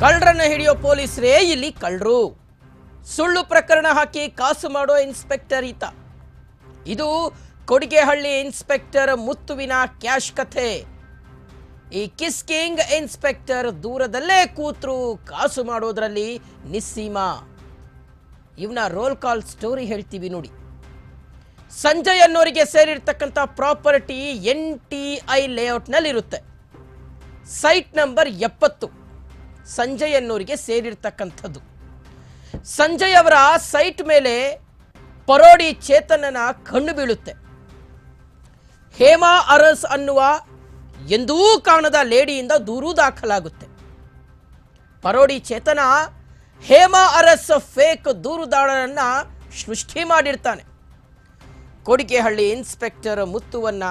ಕಳ್ಳರನ್ನ ಹಿಡಿಯೋ ಪೊಲೀಸರೇ ಇಲ್ಲಿ ಕಳ್ಳರು. ಸುಳ್ಳು ಪ್ರಕರಣ ಹಾಕಿ ಕಾಸು ಮಾಡೋ ಇನ್ಸ್ಪೆಕ್ಟರ್ ಈತ. ಇದು ಕೊಡಿಗೆಹಳ್ಳಿ ಇನ್ಸ್ಪೆಕ್ಟರ್ ಮುತ್ತುವಿನ ಕ್ಯಾಶ್ ಕಥೆ. ಈ ಕಿಸ್ಕಿಂಗ್ ಇನ್ಸ್ಪೆಕ್ಟರ್ ದೂರದಲ್ಲೇ ಕೂತ್ರು ಕಾಸು ಮಾಡೋದ್ರಲ್ಲಿ ನಿಸ್ಸೀಮ. ಇವನ ರೋಲ್ ಕಾಲ್ ಸ್ಟೋರಿ ಹೇಳ್ತೀವಿ ನೋಡಿ. ಸಂಜಯ್ ಅನ್ನೋರಿಗೆ ಸೇರಿರ್ತಕ್ಕಂಥ ಪ್ರಾಪರ್ಟಿ ಎನ್ ಟಿ ಐ ಲೇಔಟ್ನಲ್ಲಿರುತ್ತೆ. ಸೈಟ್ ನಂಬರ್ ಎಪ್ಪತ್ತು. ಸಂಜಯ್ ಅನ್ನೋರಿಗೆ ಸೇರಿರ್ತಕ್ಕಂಥದ್ದು. ಸಂಜಯ್ ಅವರ ಸೈಟ್ ಮೇಲೆ ಪರೋಡಿ ಚೇತನನ ಕಣ್ಣು ಬೀಳುತ್ತೆ. ಹೇಮಾ ಅರಸ್ ಅನ್ನುವ ಎಂದೂ ಕಾಣದ ಲೇಡಿಯಿಂದ ದೂರು ದಾಖಲಾಗುತ್ತೆ. ಪರೋಡಿ ಚೇತನ ಹೇಮಾ ಅರಸ್ ಫೇಕ್ ದೂರುದಾಳನನ್ನ ಸೃಷ್ಟಿ ಮಾಡಿರ್ತಾನೆ. ಕೊಡಿಗೆಹಳ್ಳಿ ಇನ್ಸ್ಪೆಕ್ಟರ್ ಮುತ್ತುವನ್ನ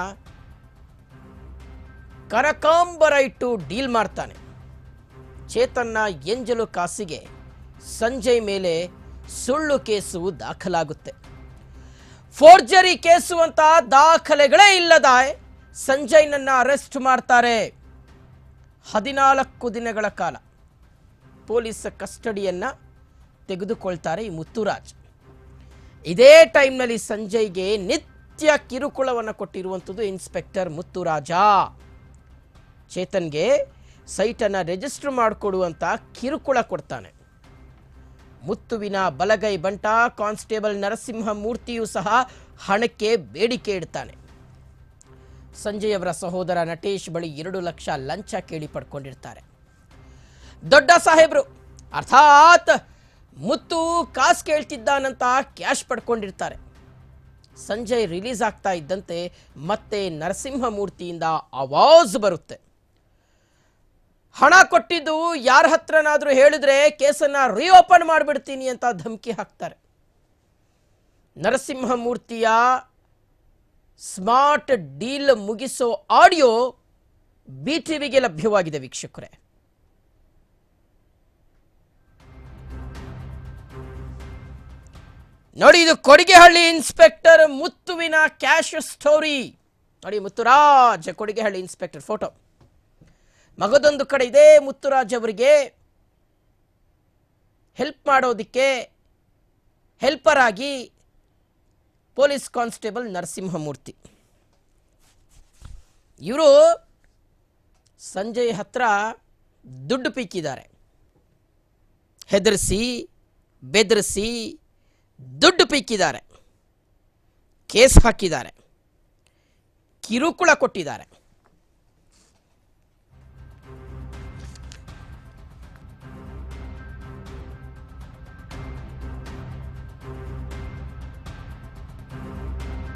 ಕನಕಾಂಬರ ಇಟ್ಟು ಡೀಲ್ ಮಾಡ್ತಾನೆ. ಚೇತನ್ನ ಎಂಜಲು ಕಾಸಿಗೆ ಸಂಜಯ್ ಮೇಲೆ ಸುಳ್ಳು ಕೇಸು ದಾಖಲಾಗುತ್ತೆ. ಫೋರ್ಜರಿ ಕೇಸು ಅಂತ ದಾಖಲೆಗಳೇ ಇಲ್ಲದ ಸಂಜಯ್ನನ್ನ ಅರೆಸ್ಟ್ ಮಾಡ್ತಾರೆ. ಹದಿನಾಲ್ಕು ದಿನಗಳ ಕಾಲ ಪೊಲೀಸ್ ಕಸ್ಟಡಿಯನ್ನ ತೆಗೆದುಕೊಳ್ತಾರೆ ಈ ಮುತ್ತುರಾಜ್. ಇದೇ ಟೈಮ್ನಲ್ಲಿ ಸಂಜಯ್ಗೆ ನಿತ್ಯ ಕಿರುಕುಳವನ್ನು ಕೊಟ್ಟಿರುವಂಥದ್ದು ಇನ್ಸ್ಪೆಕ್ಟರ್ ಮುತ್ತುರಾಜ. ಚೇತನ್ಗೆ ಸೈಟನ್ನು ರಿಜಿಸ್ಟರ್ ಮಾಡಿಕೊಡುವಂಥ ಕಿರುಕುಳ ಕೊಡ್ತಾನೆ. ಮುತ್ತುವಿನ ಬಲಗೈ ಬಂಟ, ಕಾನ್ಸ್ಟೇಬಲ್ ನರಸಿಂಹ ಮೂರ್ತಿಯೂ ಸಹ ಹಣಕ್ಕೆ ಬೇಡಿಕೆ ಇಡ್ತಾನೆ. ಅವರ ಸಹೋದರ ನಟೇಶ್ ಬಳಿ ಎರಡು ಲಕ್ಷ ಲಂಚ ಕೇಳಿ ಪಡ್ಕೊಂಡಿರ್ತಾರೆ. ದೊಡ್ಡ ಸಾಹೇಬ್ರು, ಅರ್ಥಾತ್ ಮುತ್ತು ಕಾಸು ಕೇಳ್ತಿದ್ದಾನಂತ ಕ್ಯಾಶ್ ಪಡ್ಕೊಂಡಿರ್ತಾರೆ. ಸಂಜಯ್ ರಿಲೀಸ್ ಆಗ್ತಾ ಇದ್ದಂತೆ ಮತ್ತೆ ನರಸಿಂಹಮೂರ್ತಿಯಿಂದ ಆವಾಜ್ ಬರುತ್ತೆ. ಹಣ ಕೊಟ್ಟಿದ್ದು ಯಾರ ಹತ್ರನಾದರೂ ಹೇಳಿದ್ರೆ ಕೇಸನ್ನು ರಿಓಪನ್ ಮಾಡಿಬಿಡ್ತೀನಿ ಅಂತ ಧಮಕಿ ಹಾಕ್ತಾರೆ. ನರಸಿಂಹಮೂರ್ತಿಯ ಸ್ಮಾರ್ಟ್ ಡೀಲ್ ಮುಗಿಸೋ ಆಡಿಯೋ ಬಿ ಟಿವಿಗೆ ಲಭ್ಯವಾಗಿದೆ ವೀಕ್ಷಕರೇ. ನೋಡಿ, ಇದು ಕೊಡಿಗೆಹಳ್ಳಿ ಇನ್ಸ್ಪೆಕ್ಟರ್ ಮುತ್ತುವಿನ ಕ್ಯಾಶ್ ಸ್ಟೋರಿ. ನೋಡಿ, ಮುತ್ತುರಾಜ್ ಕೊಡಿಗೆಹಳ್ಳಿ ಇನ್ಸ್ಪೆಕ್ಟರ್ ಫೋಟೋ. ಮಗದೊಂದು ಕಡೆ ಇದೆ ಮುತ್ತುರಾಜ್ ಅವರಿಗೆ ಹೆಲ್ಪ್ ಮಾಡೋದಕ್ಕೆ ಹೆಲ್ಪರ್ ಆಗಿ ಪೊಲೀಸ್ ಕಾನ್ಸ್ಟೇಬಲ್ ನರಸಿಂಹಮೂರ್ತಿ. ಇವರು ಸಂಜಯ್ ಹತ್ರ ದುಡ್ಡು ಪಿಕ್ಕಿದ್ದಾರೆ ಹೆದರಿಸಿ, ಬೆದರಿಸಿ ದುಡ್ಡು ಪಿಕ್ಕಿದ್ದಾರೆ ಕೇಸ್ ಹಾಕಿದ್ದಾರೆ. ಕಿರುಕುಳ ಕೊಟ್ಟಿದ್ದಾರೆ.